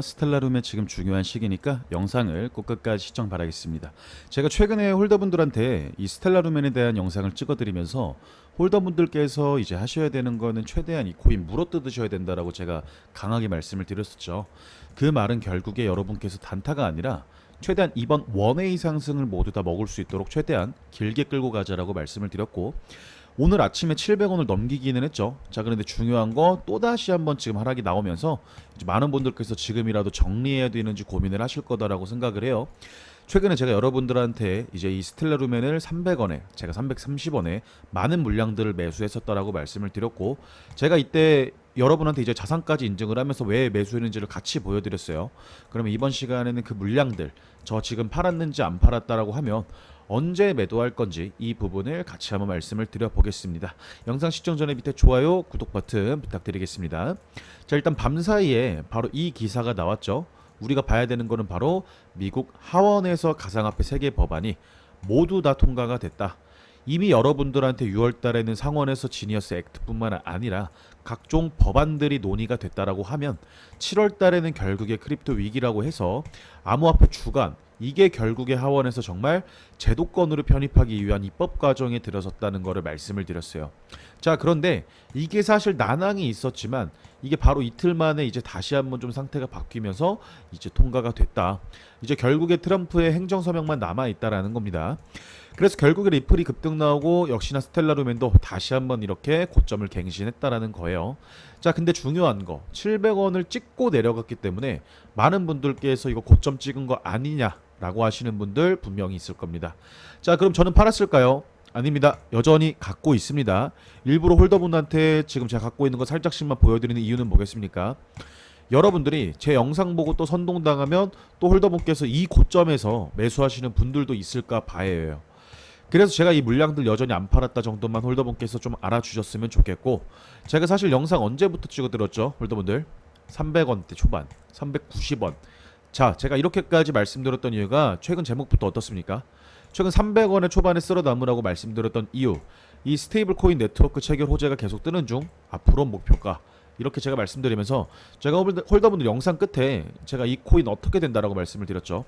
스텔라룸의 지금 중요한 시기니까 영상을 꼭 끝까지 시청 바라겠습니다. 제가 최근에 홀더분들한테 이 스텔라룸에 대한 영상을 찍어드리면서 홀더분들께서 이제 하셔야 되는 거는 최대한 이 코인 물어뜯으셔야 된다라고 제가 강하게 말씀을 드렸었죠. 그 말은 결국에 여러분께서 단타가 아니라 최대한 이번 원웨이 상승을 모두 다 먹을 수 있도록 최대한 길게 끌고 가자라고 말씀을 드렸고 오늘 아침에 700원을 넘기기는 했죠. 자, 그런데 중요한 거 또다시 한번 지금 하락이 나오면서 많은 분들께서 지금이라도 정리해야 되는지 고민을 하실 거다라고 생각을 해요. 최근에 제가 여러분들한테 이제 이 스텔라루멘을 300원에 제가 330원에 많은 물량들을 매수했었다라고 말씀을 드렸고 제가 이때 여러분한테 이제 자산까지 인증을 하면서 왜 매수했는지를 같이 보여드렸어요. 그러면 이번 시간에는 그 물량들 저 지금 팔았는지 안 팔았다라고 하면 언제 매도할 건지 이 부분을 같이 한번 말씀을 드려보겠습니다. 영상 시청 전에 밑에 좋아요, 구독 버튼 부탁드리겠습니다. 자 일단 밤 사이에 바로 이 기사가 나왔죠. 우리가 봐야 되는 거는 바로 미국 하원에서 가상화폐 세계 법안이 모두 다 통과가 됐다. 이미 여러분들한테 6월 달에는 상원에서 지니어스 액트뿐만 아니라 각종 법안들이 논의가 됐다라고 하면 7월 달에는 결국에 크립토 위기라고 해서 암호화폐 주간 이게 결국에 하원에서 정말 제도권으로 편입하기 위한 입법 과정에 들어섰다는 것을 말씀을 드렸어요. 자, 그런데 이게 사실 난항이 있었지만 이게 바로 이틀 만에 이제 다시 한번 좀 상태가 바뀌면서 이제 통과가 됐다. 이제 결국에 트럼프의 행정 서명만 남아 있다라는 겁니다. 그래서 결국에 리플이 급등 나오고 역시나 스텔라 루멘도 다시 한번 이렇게 고점을 갱신했다라는 거예요. 자, 근데 중요한 거 700원을 찍고 내려갔기 때문에 많은 분들께서 이거 고점 찍은 거 아니냐 라고 하시는 분들 분명히 있을 겁니다. 자, 그럼 저는 팔았을까요? 아닙니다. 여전히 갖고 있습니다. 일부러 홀더분한테 지금 제가 갖고 있는 거 살짝씩만 보여드리는 이유는 뭐겠습니까? 여러분들이 제 영상 보고 또 선동당하면 또 홀더분께서 이 고점에서 매수하시는 분들도 있을까 봐요. 그래서 제가 이 물량들 여전히 안 팔았다 정도만 홀더분께서 좀 알아주셨으면 좋겠고 제가 사실 영상 언제부터 찍어드렸죠 홀더분들 300원대 초반 390원 자 제가 이렇게까지 말씀드렸던 이유가 최근 제목부터 어떻습니까 최근 300원의 초반에 쓸어 담으라고 말씀드렸던 이유 이 스테이블 코인 네트워크 체결 호재가 계속 뜨는 중 앞으로 목표가 이렇게 제가 말씀드리면서 제가 홀더- 홀더분들 영상 끝에 제가 이 코인 어떻게 된다라고 말씀을 드렸죠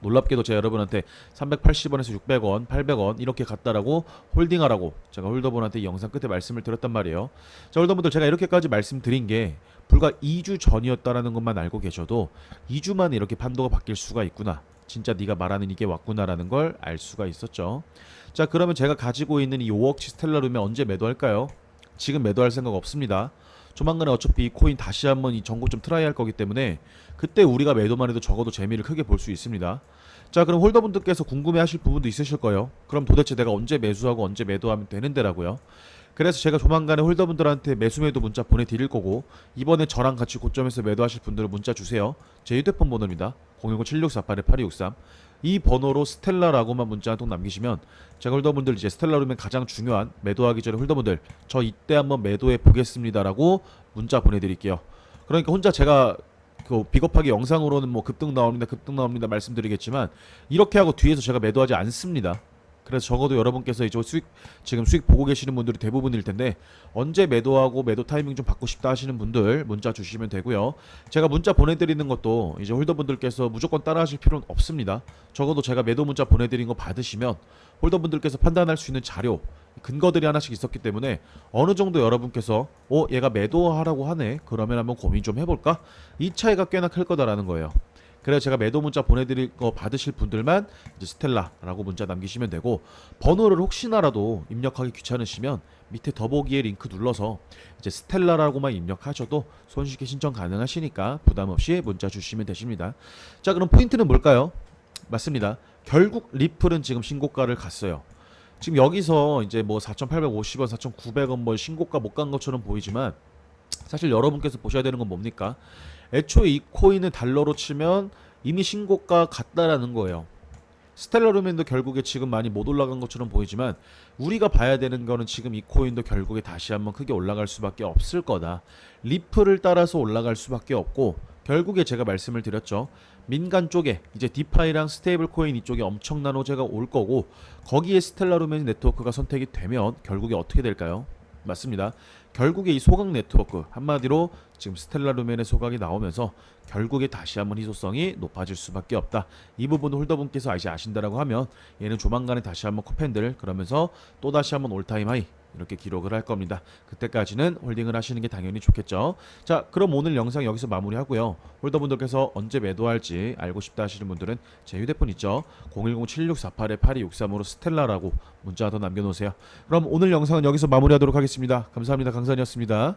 놀랍게도 제가 여러분한테 380원에서 600원, 800원 이렇게 갔다라고 홀딩하라고 제가 홀더분한테 이 영상 끝에 말씀을 드렸단 말이에요. 자, 홀더분들 제가 이렇게까지 말씀드린 게 불과 2주 전이었다라는 것만 알고 계셔도 2주 만에 이렇게 판도가 바뀔 수가 있구나. 진짜 네가 말하는 이게 왔구나라는 걸 알 수가 있었죠. 자, 그러면 제가 가지고 있는 이 5억치 스텔라룸에 언제 매도할까요? 지금 매도할 생각 없습니다. 조만간에 어차피 이 코인 다시 한번 이 전고 좀 트라이 할 거기 때문에 그때 우리가 매도만 해도 적어도 재미를 크게 볼 수 있습니다. 자 그럼 홀더분들께서 궁금해하실 부분도 있으실 거예요. 그럼 도대체 내가 언제 매수하고 언제 매도하면 되는데라고요. 그래서 제가 조만간에 홀더분들한테 매수 매도 문자 보내드릴 거고 이번에 저랑 같이 고점에서 매도하실 분들은 문자 주세요. 제 휴대폰 번호입니다. 010-7648-8263 이 번호로 스텔라라고만 문자 한 통 남기시면 제가 홀더분들 이제 스텔라룸의 가장 중요한 매도하기 전에 홀더분들 저 이때 한번 매도해 보겠습니다라고 문자 보내드릴게요. 그러니까 혼자 제가 그 비겁하게 영상으로는 뭐 급등 나옵니다, 급등 나옵니다 말씀드리겠지만 이렇게 하고 뒤에서 제가 매도하지 않습니다. 그래서 적어도 여러분께서 이제 수익 지금 수익 보고 계시는 분들이 대부분일 텐데 언제 매도하고 매도 타이밍 좀 받고 싶다 하시는 분들 문자 주시면 되고요. 제가 문자 보내드리는 것도 이제 홀더분들께서 무조건 따라하실 필요는 없습니다. 적어도 제가 매도 문자 보내드린 거 받으시면 홀더분들께서 판단할 수 있는 자료 근거들이 하나씩 있었기 때문에 어느 정도 여러분께서 어 얘가 매도하라고 하네 그러면 한번 고민 좀 해볼까 이 차이가 꽤나 클 거다라는 거예요. 그래서 제가 매도 문자 보내드릴 거 받으실 분들만 이제 스텔라라고 문자 남기시면 되고 번호를 혹시나라도 입력하기 귀찮으시면 밑에 더보기에 링크 눌러서 이제 스텔라라고만 입력하셔도 손쉽게 신청 가능하시니까 부담 없이 문자 주시면 되십니다. 자 그럼 포인트는 뭘까요? 맞습니다. 결국 리플은 지금 신고가를 갔어요. 지금 여기서 이제 뭐 4,850원, 4,900원 뭐 신고가 못 간 것처럼 보이지만 사실 여러분께서 보셔야 되는 건 뭡니까? 애초에 이 코인을 달러로 치면 이미 신고가 같다라는 거예요. 스텔라루멘도 결국에 지금 많이 못 올라간 것처럼 보이지만 우리가 봐야 되는 거는 지금 이 코인도 결국에 다시 한번 크게 올라갈 수밖에 없을 거다. 리플을 따라서 올라갈 수밖에 없고 결국에 제가 말씀을 드렸죠. 민간 쪽에 이제 디파이랑 스테이블 코인 이쪽에 엄청난 호재가 올 거고 거기에 스텔라루멘 네트워크가 선택이 되면 결국에 어떻게 될까요? 맞습니다. 결국에 이 소각 네트워크 한마디로 지금 스텔라 루멘의 소각이 나오면서 결국에 다시 한번 희소성이 높아질 수밖에 없다. 이 부분 홀더분께서 이제 아신다라고 하면 얘는 조만간에 다시 한번 컵핸들 그러면서 또 다시 한번 올타임 하이 이렇게 기록을 할 겁니다. 그때까지는 홀딩을 하시는 게 당연히 좋겠죠. 자, 그럼 오늘 영상 여기서 마무리하고요. 홀더분들께서 언제 매도할지 알고 싶다 하시는 분들은 제 휴대폰 있죠. 010-7648-8263으로 스텔라라고 문자 더 남겨놓으세요. 그럼 오늘 영상은 여기서 마무리하도록 하겠습니다. 감사합니다. 강산이었습니다.